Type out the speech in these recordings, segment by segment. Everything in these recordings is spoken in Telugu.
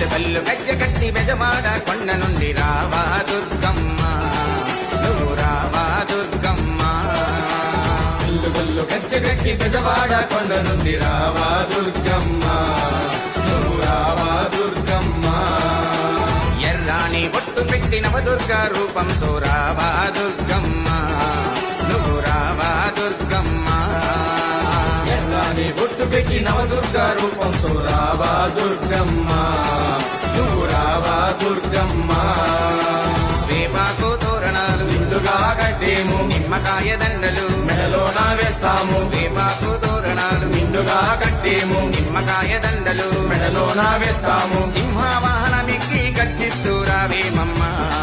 కళ్ళు కళ్ళు గజ్జ కట్టి బెజవాడ కొండ నుండి రావా దుర్గమ్మ. నువ్వు రావా దుర్గమ్మ. కళ్ళు కళ్ళు గజ్జ కట్టి బెజవాడ కొండ నుండి రావా దుర్గమ్మ. నువ్వు రావా దుర్గమ్మ. ఎర్రాని బొట్టు పెట్టినవ దుర్గా రూపంతో రావా దుర్గమ్మ. అని బొట్టు పెట్టి నవదుర్గ రూపంతో రావా దుర్గమ్మ. నువ్వు రావా దుర్గమ్మ. వేపాకు తోరణాలు నిండుగా కట్టేము. నిమ్మకాయ దండలు మెడలోన వేస్తాము. వేపాకు తోరణాలు నిండుగా కట్టేము. నిమ్మకాయ దండలు మెడలోన వేస్తాము. సింహవాహనమికి కట్టిస్తూ రావేమమ్మా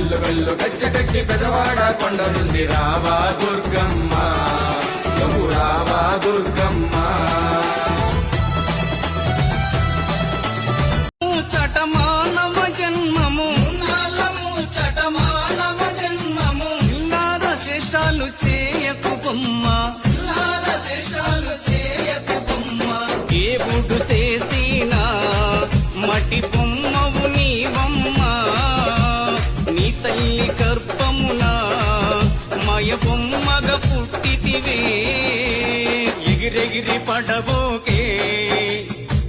కళ్ళు గల్లు గచ్చగట్టి పెదవాడ కొండ నుండి రావా దుర్గమ్మ నువ్వు రావా దుర్గమ్మ. చటమానమ్మ పుట్టితివే ఎగిరెగిరి పడబోకే.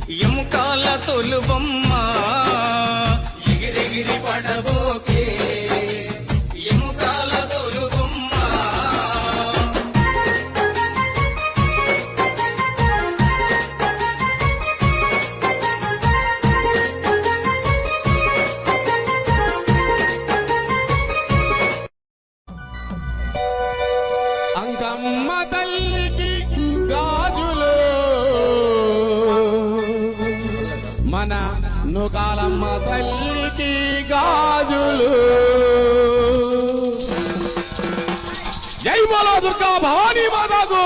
ఎముకాల తొలుబొమ్మ. ఎగిరెగిరి పడబోకే. మన నుకాలమ్మ తల్లికి గాజులు. జై బోలో దుర్గా భవానీ మాతాకు.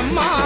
my mom.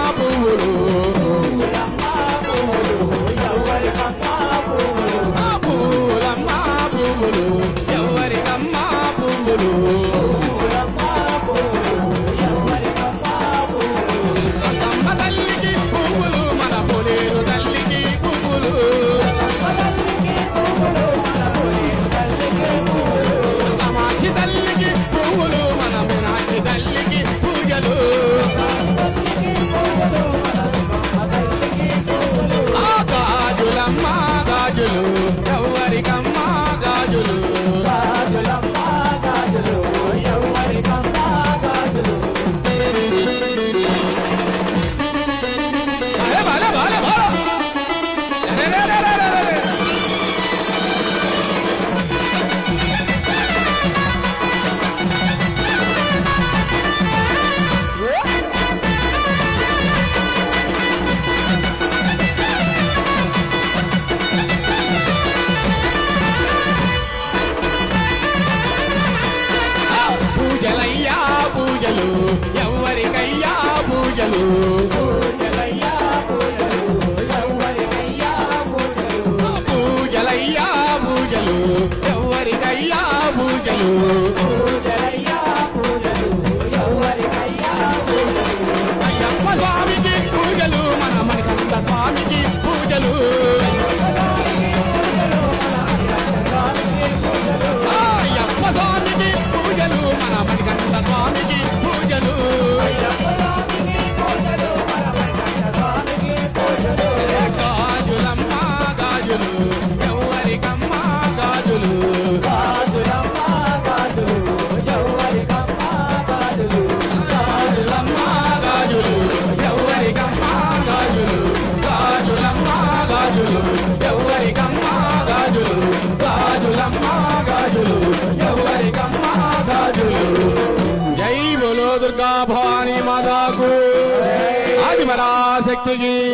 భవానీ మాతాకు ఆదిమరాశక్తికి